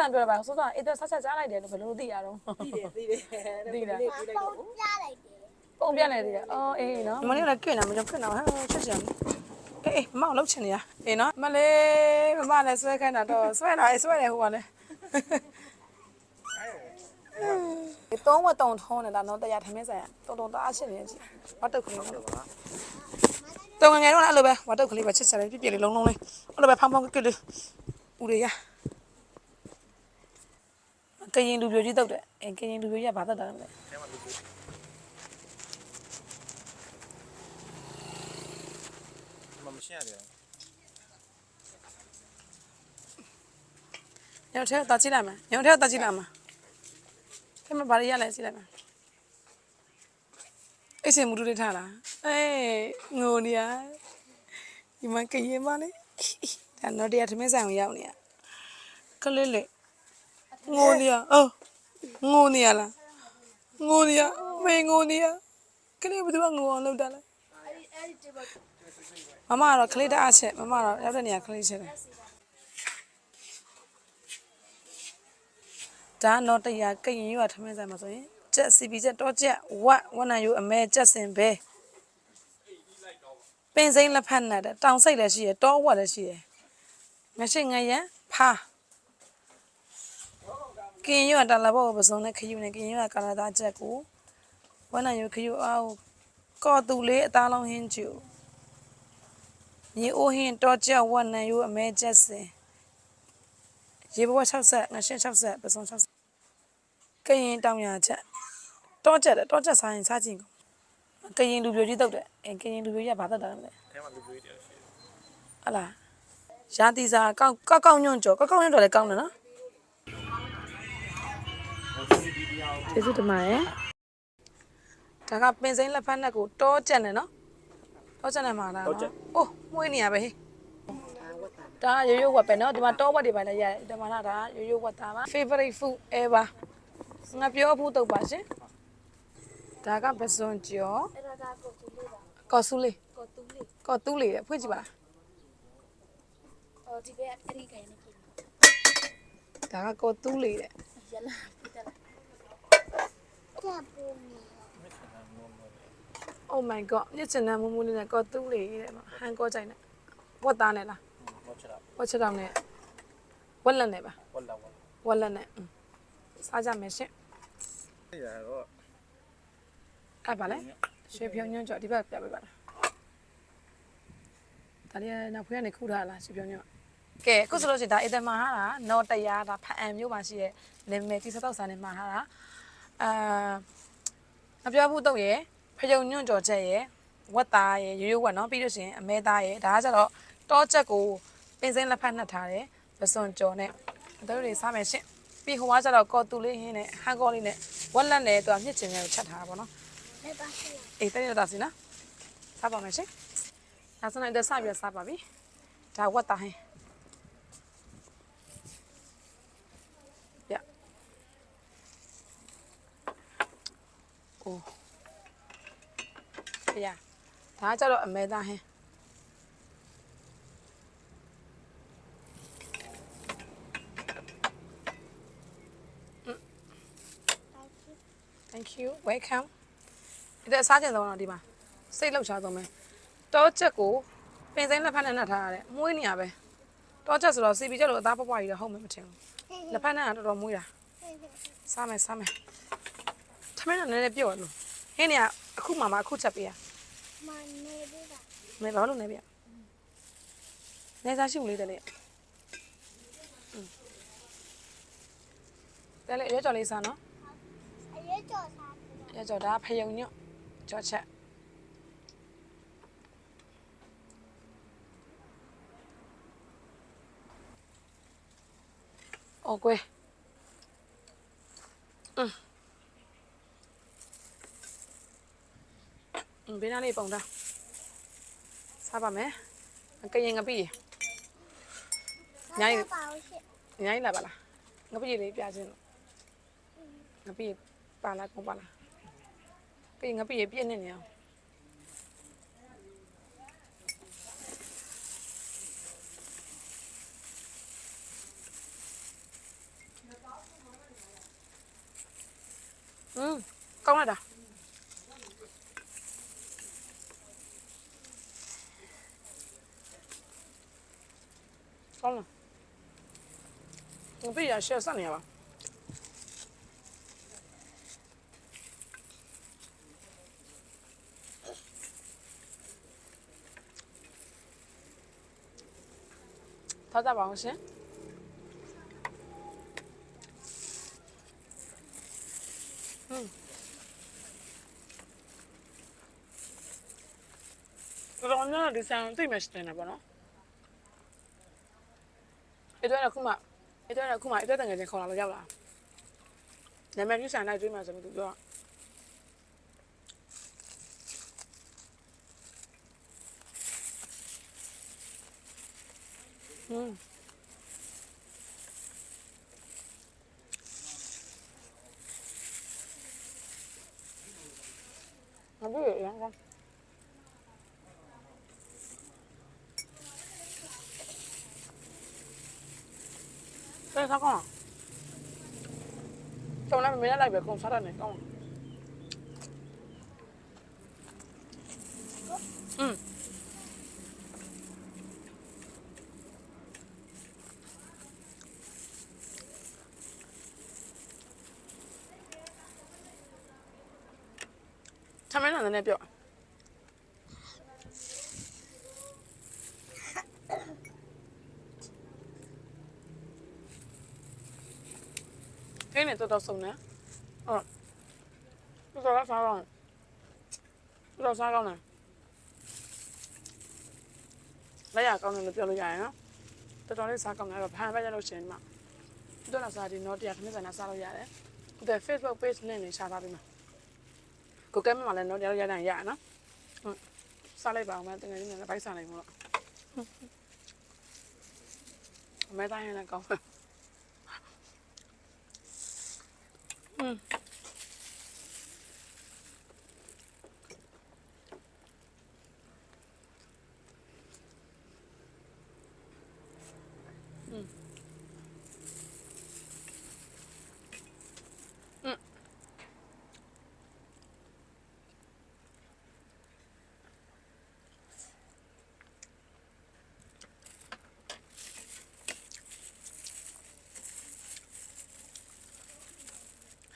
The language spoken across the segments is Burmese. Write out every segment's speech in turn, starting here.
တန်ပြောတာပါဆိုတော့အေးတော့ဆက်ချက်ကြားလိုက်တယ်လို့ဘယ်လိုသိရတော့သိတယ်သိတယ်သိတာလေးပြလိုက်တော့ကြားလိုက်တယ်ပုံပြနေသေးတယ်အော်အေးနော်မနေ့ကလည်းကြွနေမှာကြောင့်ခဏဟမ်ချက်ချင်အေးအေးမမလောက်ချင်နေရအေးနော်မလေးမမလည်းဆွဲခိုင်းတာတော့ဆွဲလာအေးဆွဲတယ်ဟိုကလည်းဒီသုံးဝတ်တုံထုံးနေတာနော်တရားထမင်းဆိုင်တုံတုံတအားချစ်နေကြည့်ဝတ်တုတ်ကလေးနော်တုံငယ်ငယ်တော့လည်းအဲ့လိုပဲဝတ်တုတ်ကလေးပဲချစ်ချင်တယ်ပြည့်ပြည့်လေးလုံးလုံးလေးအဲ့လိုပဲဖောင်းဖောင်းကကလေးဦးရရ ကရင်လူပြိုကြီးတုတ်တယ်အဲကရင်လူပြိုကြီးကဘာတုတ်တာလဲမမရှင်းရတယ်ညောင်ထဲတာကြည့်လိုက်မယ်ညောင်ထဲတာကြည့်လိုက်မှာထဲမှာဘာတွေရလဲကြည့်လိုက်မှာအိတ်စင်မူတူတွေထားလားအေးငိုနေရဒီမှာကရင်မလေးဒါတော့တရားထမင်းဆိုင်ကိုရောက်နေရကလေးလေး ငိုနေရအော်ငိုနေရလားငိုနေရမေငိုနေရကလေးဘယ်သူကငိုအောင်လုပ်တာလဲမမကတော့ကလေးတအားချက်မမကတော့ရောက်တဲ့နေရာကလေးချက်တယ်ဒါတော့တရားကရင်ရွာထမင်းဆိုင်မှာဆိုရင်ကြက်စီပီချက်တော့ကြက်ဝတ်ဝနန်ယူအမဲကြက်စင်ပဲပင်စိမ့်လက်ဖက်နဲ့တဲ့တောင်စိတ်လည်းရှိရတောဝတ်လည်းရှိရငရှိငရံဖာ ကရင်ရွာတလာဘောပစုံနဲ့ခယူနဲ့ကရင်ရွာကာလာသားချက်ကိုဝနန်ယူခယူအောင်ကော်တူလေးအသားလုံးဟင်းကျူညီအိုးဟင်းတော့ကြက်ဝနန်ယူအမဲကြက်စင်ရေဘဝ60ငရှင်း60ပစုံ60ကရင်တောင်ရချက်တောချက်တယ်တောချက်စားရင်စားကြည့်ကုန်ကရင်လူပြိုကြီးတုတ်တယ်အဲကရင်လူပြိုကြီးကဘာတုတ်တာလဲအဲမှာလူကြီးတယ်ရှိတယ်ဟတ်လားရာတီစာကောက်ကောက်ကောက်ညွန့်ကြော်ကောက်ကောက်ညွန့်ကြော်လည်းကောင်းတယ်နော် ကျေးဇူးတင်ပါတယ်ဒါကပင်စိမ့်လက်ဖက်နဲ့ကိုတောကြက်နဲ့နော်တောကြက်နဲ့မှာလားတောကြက်အိုးမှုေးနေရပဲဟေးဒါရိုးရိုးဝက်ပဲနော်ဒီမှာတောဝက်တွေပါလည်းရတယ်ဒီမှာဒါရိုးရိုးဝက်သားပါ favorite food ever ငါပြောဖို့တော့ပါရှင်ဒါကပစွန်ကျော်အဲ့ဒါကကော်ဆူလေးပါကော်ဆူလေးကော်တူးလေးကော်တူးလေးဖွင့်ကြည့်ပါလားအော်ဒီဘက်အဲ့ဒီကနေဒါကကော်တူးလေးတဲ့ရလား တယ်လားကျပ်ပုံနေ Oh my god ညချင်တဲ့မူးမူးလေးနဲ့ကော်တူးလေးတဲ့မှာဟန်ကောကြိုင်နဲ့ဝက်သားနဲ့လားဘောချတာဝက်ချက်တောင်နဲ့ဝက်လက်နဲ့ပါဝက်လာဝက်ဝက်လက်နဲ့อืมစားကြမယ်ရှင်ရတော့အဲ့ပါလေရွှေဖြုံညွန့်ကြော်ဒီဘက်ပြပေးပါလားဒါလေးကနောက်ဖွေးကနေခူထားလားရွှေဖြုံညွန့်ကဲခုဆိုလို့ရှိရင်ဒါအေးသမားဟာတာနော်တရားဒါဖအံမျိုးပါရှိရဲ့လင်မယ်တိစတော့စာနဲ့မှာဟာတာ အာမပြောဘူးတော့ရဲ့ဖယုံညွန့်ကြော်ချက်ရဲ့ဝက်သားရဲ့ရိုးရိုးဝက်နော်ပြီးလို့ရှိရင်အမဲသားရဲ့ဒါကကြတော့တောချက်ကိုပင်စင်းလက်ဖက်နှက်ထားတယ်ပစွန်ကြော်နဲ့တို့တွေစားမယ်ရှင်ပြီးဟိုကကြတော့ကော်တူလေးဟင်းနဲ့ဟန်ကောလေးနဲ့ဝက်လက်နဲ့သူကမြင့်ချင်တွေကိုချက်ထားတာပေါ့နော်လက်ပါရှိအေးတရတာစီနော်စားပါမယ်ရှင်ဒါဆိုရင်တော့စပြီးစားပါပြီဒါဝတ်တာဟင်း အိုးရဒါကြတော့အမဲသားဟင်း thank you welcome ဒီအစားကျင်ဆုံးတော့ဒီမှာစိတ်လှုပ်ရှားဆုံးပဲတောချက်ကိုပင်စိမ့်လက်ဖက်နဲ့နှက်ထားရတယ်မွေးနေရပဲတောချက်ဆိုတော့စီပီချက်လို့အသားပွားပွားကြီးတော့ဟုတ်မှမထင်ဘူးလက်ဖက်နဲ့ကတော်တော်မွေးတာစားမယ်စားမယ် ထမင်းကလည်းနည်းနည်းပြော့လို့ဟင်းနေကအခုမှမှအခုချက်ပေးရမနေသေးတာမဲဘာလို့လဲပြနေစားရှိဘူးလေးတည်းလေတယ်လေရွက်ကြော်လေးစားနော်အရေးကြော်စားရွက်ကြော်ဒါဖယုံညွတ်ကြော်ချက်အော်ကွယ် ဘင်းသားလေးပုံသားစားပါမယ်ကရင်ငပိရေညိုင်းညိုင်းလာပါလားငပိရေလေးပြချင်းငပိရေပါလားကောပါလားကရင်ငပိရေပြည့်နေနေအောင်อืมကောင်းလာတာ ကောင်းလား။ငါပြေးရရှယ်ဆက်နေရပါ။ထားကြပါအောင်ရှင်။တော်တော်များများဒီဆန်သိမှရှိတယ်နော် ပါတော့အဲ့တော့အခုမှအဲ့တော့အခုမှအဲ့တော့တငယ်ချင်းခေါ်လာလို့ရောက်လာနာမည်ကြီးဆန်လိုက်တွေးမှဆိုပြီးသူပြောอืมမပြေရအောင် ဆက်စားကောင်းကျောင်းလည်းမင်းလိုက်ပဲကုန်းစားရတယ်ကောင်းอืมทำไมหนังเนี่ยเปียวเฮ้ยเนี่ยตัวตัว ခင်းနေတော်တော်စုံနေဟုတ်တော်တော်စားကောင်းတော်တော်စားကောင်းတယ်လက်ရကောင်းတယ်လို့ပြောလို့ရရနော်တော်တော်လေးစားကောင်းတယ်အဲ့တော့ဖန်ပဲရလို့ရှင်ဒီမှာတော်တော်စားဒီနော်တရားခင်းစံနဲ့စားလို့ရတယ်ဒါ Facebook page နဲ့နေရှာသားပြီးမှာကိုကဲမမလည်းနော်တရားရတဲ့ရရနော်ဟုတ်စားလိုက်ပါအောင်မတကယ်ကြီးနဲ့ဘိုက်စားနိုင်မလို့အမေတိုင်းရင်လည်းကောင်းပါ Mm.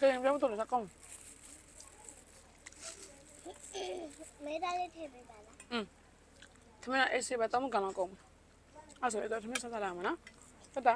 ကရင်ပြောမတော်လည်းကောင်းမေးတာလေးထည့်ပေးပါလားอืมသမီးကအေးစေးပဲတော့မကောင်တော့ကောင်းအဲ့ဆိုတော့သမီးဆက်စားလာမှာနော်တက်တာ